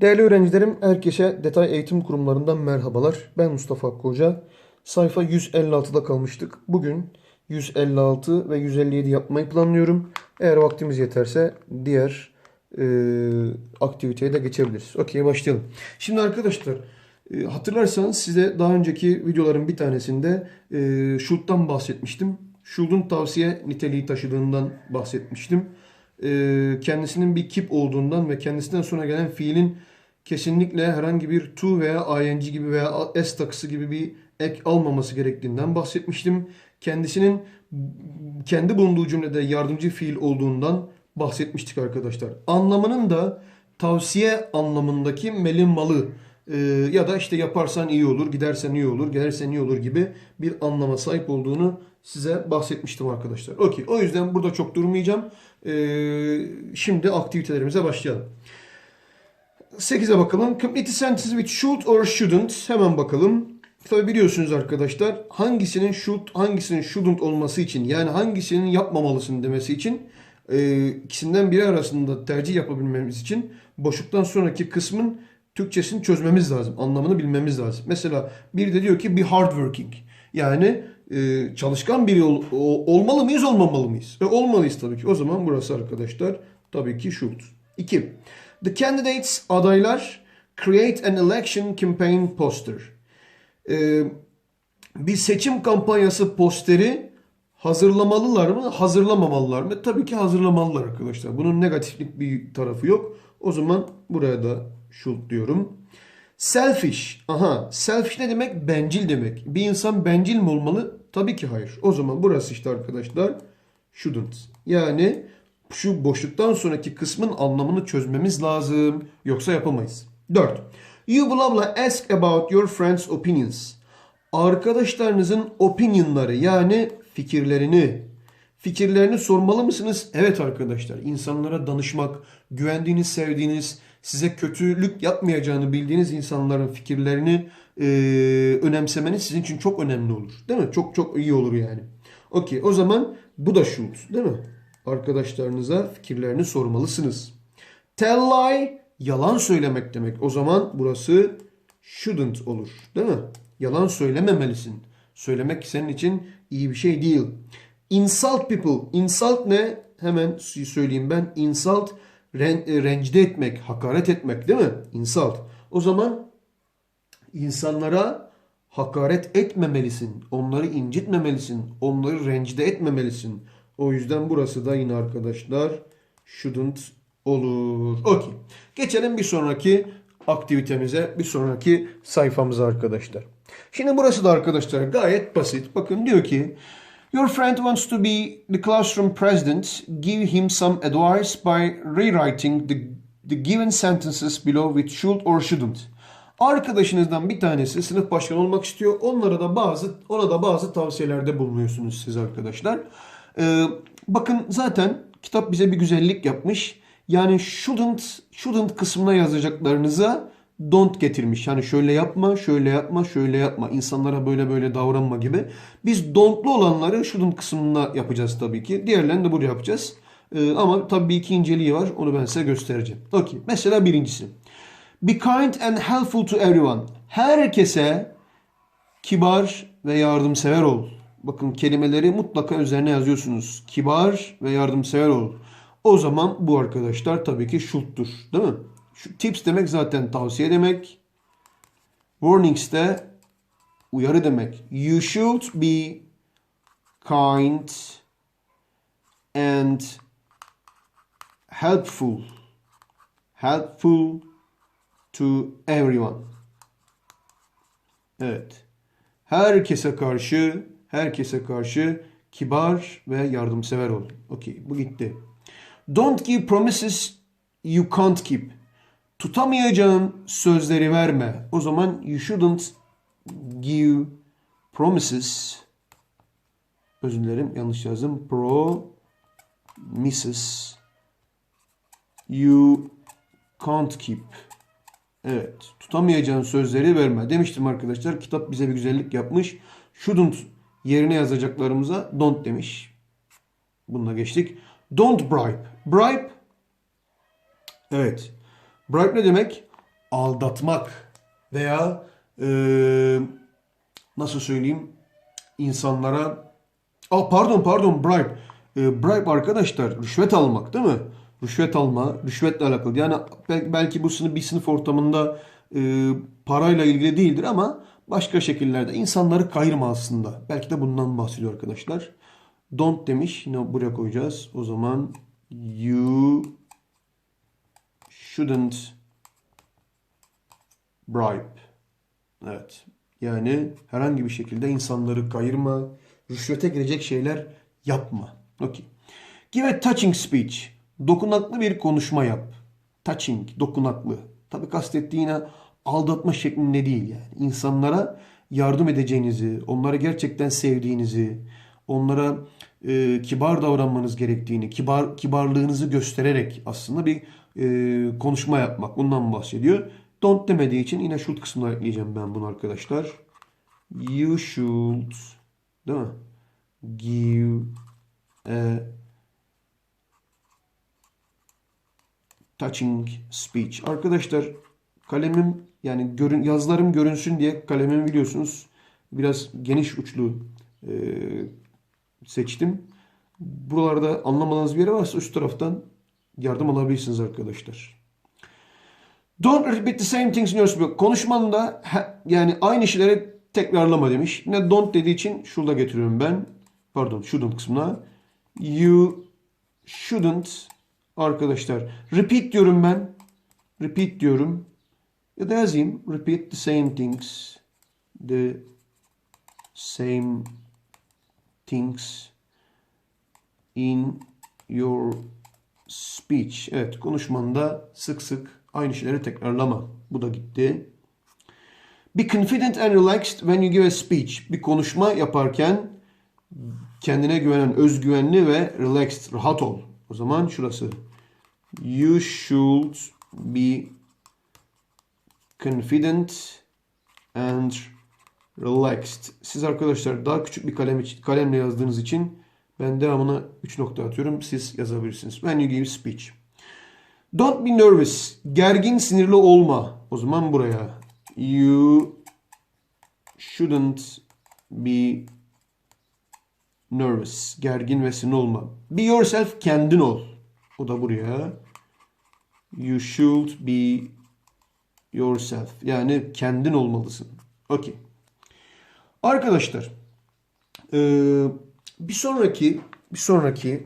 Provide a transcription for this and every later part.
Değerli öğrencilerim, herkese Detay Eğitim Kurumlarından merhabalar. Ben Mustafa Hoca. Sayfa 156'da kalmıştık. Bugün 156 ve 157 yapmayı planlıyorum. Eğer vaktimiz yeterse diğer e, aktiviteye de geçebiliriz. Okey başlayalım. Şimdi arkadaşlar e, hatırlarsanız size daha önceki videoların bir tanesinde e, Schultz'tan bahsetmiştim. Schultz'un tavsiye niteliği taşıdığından bahsetmiştim e, kendisinin bir kip olduğundan ve kendisinden sonra gelen fiilin kesinlikle herhangi bir to veya ing gibi veya s takısı gibi bir ek almaması gerektiğinden bahsetmiştim. Kendisinin kendi bulunduğu cümlede yardımcı fiil olduğundan bahsetmiştik arkadaşlar. Anlamının da tavsiye anlamındaki melin malı e, ya da işte yaparsan iyi olur, gidersen iyi olur, gelirsen iyi olur gibi bir anlama sahip olduğunu size bahsetmiştim arkadaşlar. Okey. O yüzden burada çok durmayacağım. E, şimdi aktivitelerimize başlayalım. 8'e bakalım. Complete sentences with should or shouldn't. Hemen bakalım. Tabi biliyorsunuz arkadaşlar hangisinin should hangisinin shouldn't olması için yani hangisinin yapmamalısın demesi için e, ikisinden biri arasında tercih yapabilmemiz için boşluktan sonraki kısmın Türkçesini çözmemiz lazım. Anlamını bilmemiz lazım. Mesela biri de diyor ki be hardworking. Yani e, çalışkan biri ol, o- olmalı mıyız olmamalı mıyız? E, olmalıyız tabii ki. O zaman burası arkadaşlar tabii ki should. 2. The candidates adaylar create an election campaign poster. E, bir seçim kampanyası posteri hazırlamalılar mı, hazırlamamalılar mı? Tabii ki hazırlamalılar arkadaşlar. Bunun negatiflik bir tarafı yok. O zaman buraya da should diyorum. Selfish. Aha, selfish ne demek? Bencil demek. Bir insan bencil mi olmalı? Tabii ki hayır. O zaman burası işte arkadaşlar shouldn't. Yani şu boşluktan sonraki kısmın anlamını çözmemiz lazım. Yoksa yapamayız. 4. You blah blah ask about your friends' opinions. Arkadaşlarınızın opinionları yani fikirlerini fikirlerini sormalı mısınız? Evet arkadaşlar. İnsanlara danışmak, güvendiğiniz, sevdiğiniz, size kötülük yapmayacağını bildiğiniz insanların fikirlerini e, önemsemeniz sizin için çok önemli olur. Değil mi? Çok çok iyi olur yani. Okey. O zaman bu da should. Değil mi? Arkadaşlarınıza fikirlerini sormalısınız. Tell lie yalan söylemek demek. O zaman burası shouldn't olur. Değil mi? Yalan söylememelisin. Söylemek senin için iyi bir şey değil. Insult people. Insult ne? Hemen söyleyeyim ben. Insult ren, e, rencide etmek, hakaret etmek değil mi? Insult. O zaman insanlara hakaret etmemelisin. Onları incitmemelisin. Onları rencide etmemelisin. O yüzden burası da yine arkadaşlar shouldn't olur. Okey. Geçelim bir sonraki aktivitemize, bir sonraki sayfamıza arkadaşlar. Şimdi burası da arkadaşlar gayet basit. Bakın diyor ki Your friend wants to be the classroom president. Give him some advice by rewriting the, the given sentences below with should or shouldn't. Arkadaşınızdan bir tanesi sınıf başkanı olmak istiyor. Onlara da bazı ona da bazı tavsiyelerde bulunuyorsunuz siz arkadaşlar. Ee, bakın zaten kitap bize bir güzellik yapmış. Yani shouldn't shouldn't kısmına yazacaklarınıza don't getirmiş. Yani şöyle yapma, şöyle yapma, şöyle yapma. İnsanlara böyle böyle davranma gibi. Biz don't'lu olanları shouldn't kısmına yapacağız tabii ki. Diğerlerini de buraya yapacağız. Ee, ama tabii bir iki inceliği var. Onu ben size göstereceğim. Okey. Mesela birincisi. Be kind and helpful to everyone. Herkese kibar ve yardımsever ol. Bakın kelimeleri mutlaka üzerine yazıyorsunuz. Kibar ve yardımsever ol. O zaman bu arkadaşlar tabii ki should'dur. Değil mi? Şu tips demek zaten tavsiye demek. Warnings de uyarı demek. You should be kind and helpful. Helpful to everyone. Evet. Herkese karşı, herkese karşı kibar ve yardımsever ol. Okey, bu gitti. Don't give promises you can't keep. Tutamayacağın sözleri verme. O zaman you shouldn't give promises. Özür dilerim yanlış yazdım. Promises you can't keep. Evet. Tutamayacağın sözleri verme. Demiştim arkadaşlar. Kitap bize bir güzellik yapmış. Shouldn't yerine yazacaklarımıza don't demiş. Bununla geçtik. Don't bribe. Bribe Evet. Bribe ne demek? aldatmak veya eee, nasıl söyleyeyim insanlara Aa, pardon pardon bribe. Ee, bribe arkadaşlar rüşvet almak değil mi? Rüşvet alma, rüşvetle alakalı. Yani bel- belki bu sınıf bir sınıf ortamında e, parayla ilgili değildir ama başka şekillerde insanları kayırma aslında. Belki de bundan bahsediyor arkadaşlar. Don't demiş. Yine buraya koyacağız. O zaman you shouldn't bribe. Evet. Yani herhangi bir şekilde insanları kayırma, rüşvete girecek şeyler yapma. Okey. Give a touching speech. Dokunaklı bir konuşma yap. Touching, dokunaklı. Tabii kastettiği aldatma şeklinde değil yani. İnsanlara yardım edeceğinizi, onları gerçekten sevdiğinizi, onlara e, kibar davranmanız gerektiğini, kibar kibarlığınızı göstererek aslında bir e, konuşma yapmak. Bundan bahsediyor. Don't demediği için yine should kısmına ekleyeceğim ben bunu arkadaşlar. You should değil mi? Give a touching speech. Arkadaşlar kalemim yani görün, yazılarım görünsün diye kalemimi biliyorsunuz biraz geniş uçlu e, seçtim. Buralarda anlamadığınız bir yer varsa üst taraftan yardım alabilirsiniz arkadaşlar. Don't repeat the same things in your speech. Konuşmanda yani aynı şeyleri tekrarlama demiş. Yine don't dediği için şurada getiriyorum ben. Pardon shouldn't kısmına. You shouldn't arkadaşlar. Repeat diyorum ben. Repeat diyorum. Ya da yazayım. Repeat the same things. The same things in your speech. Evet konuşmanda sık sık aynı şeyleri tekrarlama. Bu da gitti. Be confident and relaxed when you give a speech. Bir konuşma yaparken kendine güvenen, özgüvenli ve relaxed, rahat ol. O zaman şurası. You should be confident and relaxed. Siz arkadaşlar daha küçük bir kalem kalemle yazdığınız için ben devamına 3 nokta atıyorum. Siz yazabilirsiniz. When you give speech. Don't be nervous. Gergin, sinirli olma. O zaman buraya. You shouldn't be nervous. Gergin ve sinirli olma. Be yourself. Kendin ol. O da buraya. You should be yourself. Yani kendin olmalısın. Okey. Arkadaşlar. eee, bir sonraki bir sonraki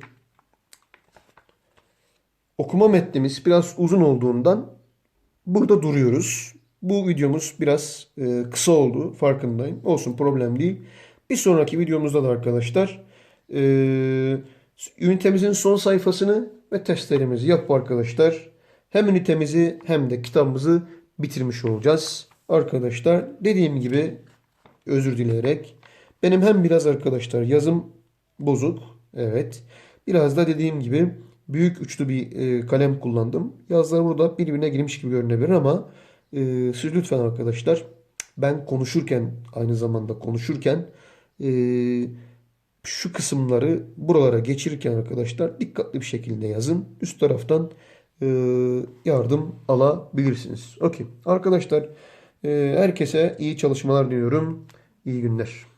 okuma metnimiz biraz uzun olduğundan burada duruyoruz. Bu videomuz biraz e, kısa oldu farkındayım. Olsun problem değil. Bir sonraki videomuzda da arkadaşlar e, ünitemizin son sayfasını ve testlerimizi yap arkadaşlar. Hem ünitemizi hem de kitabımızı bitirmiş olacağız. Arkadaşlar dediğim gibi özür dileyerek benim hem biraz arkadaşlar yazım bozuk. Evet. Biraz da dediğim gibi büyük uçlu bir e, kalem kullandım. Yazılar burada birbirine girmiş gibi görünebilir ama e, siz lütfen arkadaşlar ben konuşurken aynı zamanda konuşurken e, şu kısımları buralara geçirirken arkadaşlar dikkatli bir şekilde yazın. Üst taraftan e, yardım alabilirsiniz. Okey. Arkadaşlar e, herkese iyi çalışmalar diliyorum. İyi günler.